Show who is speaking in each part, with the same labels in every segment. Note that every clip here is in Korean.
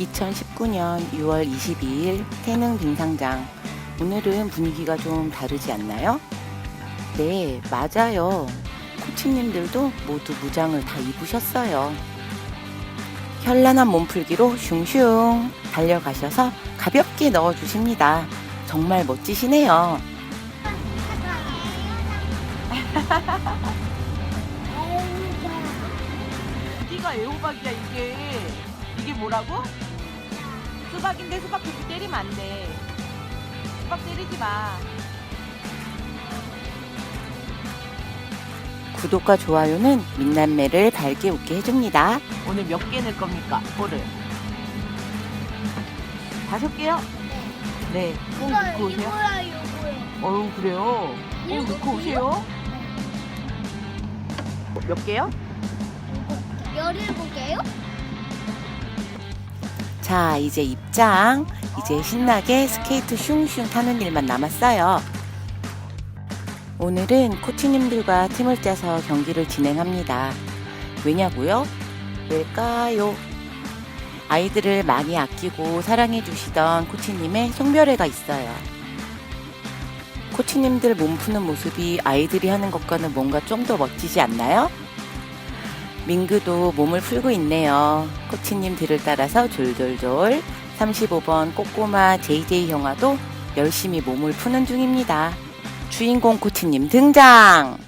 Speaker 1: 2019년 6월 22일 태능 빙상장. 오늘은 분위기가 좀 다르지 않나요? 네, 맞아요. 코치님들도 모두 무장을 다 입으셨어요. 현란한 몸풀기로 슝슝 달려가셔서 가볍게 넣어주십니다. 정말 멋지시네요.
Speaker 2: 어디가 애호박이야 이게 이게 뭐라고? 수박인데 수박 그렇게 때리면 안 돼 수박 때리지 마
Speaker 1: 구독과 좋아요는 민남매를 밝게 웃게 해줍니다.
Speaker 2: 오늘 몇 개 낼 겁니까? 볼을 다섯 개요? 네. 꼭 넣고 오세요.
Speaker 3: 이거야 이거야.
Speaker 2: 어우 그래요? 꼭 넣고 오세요. 몇 개요?
Speaker 3: 열일곱 개요?
Speaker 1: 자, 이제 입장. 이제 신나게 스케이트 슝슝 타는 일만 남았어요. 오늘은 코치님들과 팀을 짜서 경기를 진행합니다. 왜냐고요? 왜일까요? 아이들을 많이 아끼고 사랑해 주시던 코치님의 송별회가 있어요. 코치님들 몸 푸는 모습이 아이들이 하는 것과는 뭔가 좀 더 멋지지 않나요? 민규도 몸을 풀고 있네요. 코치님들을 따라서 졸졸졸 35번 꼬꼬마 JJ 형아도 열심히 몸을 푸는 중입니다. 주인공 코치님 등장!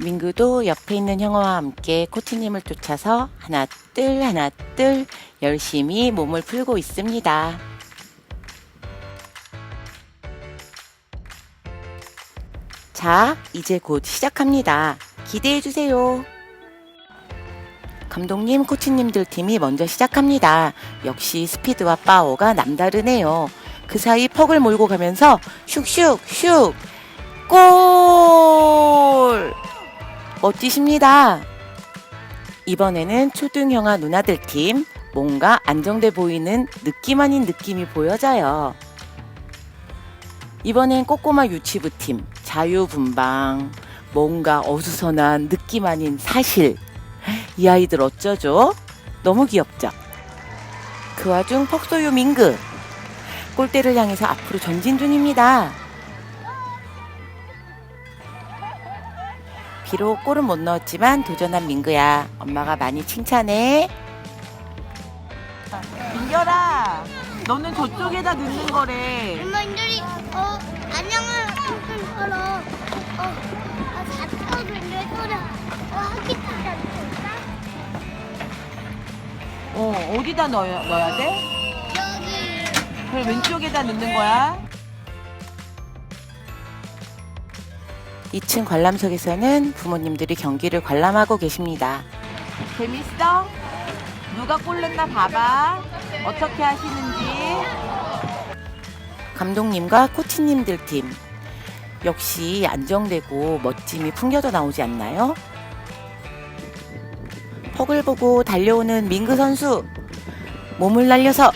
Speaker 1: 민규도 옆에 있는 형아와 함께 코치님을 쫓아서 하나 뜰 하나 뜰 열심히 몸을 풀고 있습니다. 자, 이제 곧 시작합니다. 기대해 주세요. 감독님, 코치님들 팀이 먼저 시작합니다. 역시 스피드와 파워가 남다르네요. 그 사이 퍽을 몰고 가면서 슉슉 슉 골! 멋지십니다. 이번에는 초등형아 누나들 팀 뭔가 안정돼 보이는 느낌 아닌 느낌이 보여져요. 이번엔 꼬꼬마 유치부 팀 자유분방 뭔가 어수선한 느낌 아닌 사실 이 아이들 어쩌죠? 너무 귀엽죠? 그 와중 퍽소유 민그 골대를 향해서 앞으로 전진 중입니다. 비록 골은 못 넣었지만 도전한 민그야. 엄마가 많이 칭찬해.
Speaker 2: 민결아 너는 저쪽에다 넣는 거래
Speaker 3: 엄마들이 어 안녕을 하러 어 아, 사탕을 소리 어 때지 않을까?
Speaker 2: 어 어디다 넣어야, 넣어야 돼?
Speaker 3: 여기
Speaker 2: 그럼 왼쪽에다 넣는 거야
Speaker 1: 2층 관람석에서는 부모님들이 경기를 관람하고 계십니다.
Speaker 2: 재밌어? 누가 골 넣나 봐봐 어떻게 하시는지
Speaker 1: 감독님과 코치님들 팀. 역시 안정되고 멋짐이 풍겨져 나오지 않나요? 퍽을 보고 달려오는 민그 선수. 몸을 날려서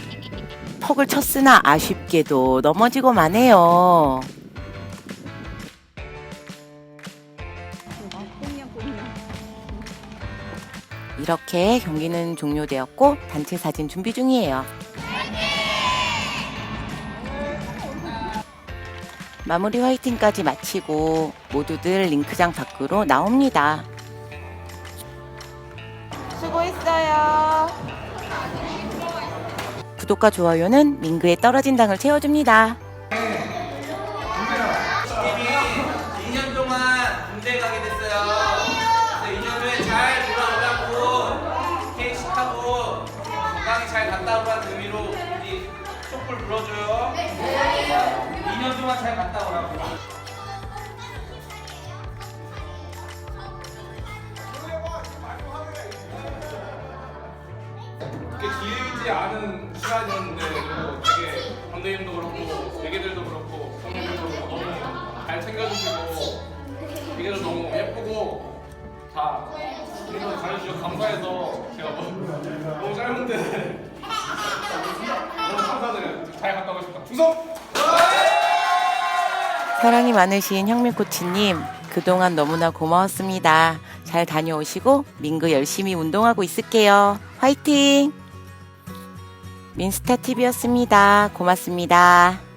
Speaker 1: 퍽을 쳤으나 아쉽게도 넘어지고 마네요. 이렇게 경기는 종료되었고 단체 사진 준비 중이에요. 마무리 화이팅까지 마치고 모두들 링크장 밖으로 나옵니다.
Speaker 2: 수고했어요
Speaker 1: 구독과 좋아요는 민그의 떨어진 당을 채워줍니다.
Speaker 4: 2년 동안 군대 가게 됐어요. 그래서 2년 후에 잘 돌아오라고 케이크 타고 건강히 잘 갔다 오라는 의미로 우리 촛불 불어줘요. 2년 동안 잘 갔다 오라고.
Speaker 5: 되게 길지 않은 시간이었는데 되게 감독님도 그렇고 애기들도 그렇고 선배님도 그렇고 너무 잘 챙겨주시고 애기들 너무 예쁘고 다 우리도 잘해주셔서 감사해서 제가 뭐, 너무 짧은데 너무 감사드려요 잘 갔다 오겠습니다 충성!
Speaker 1: 사랑이 많으신 형민 코치님, 그동안 너무나 고마웠습니다. 잘 다녀오시고 민그 열심히 운동하고 있을게요. 화이팅! 민스타 TV였습니다. 고맙습니다.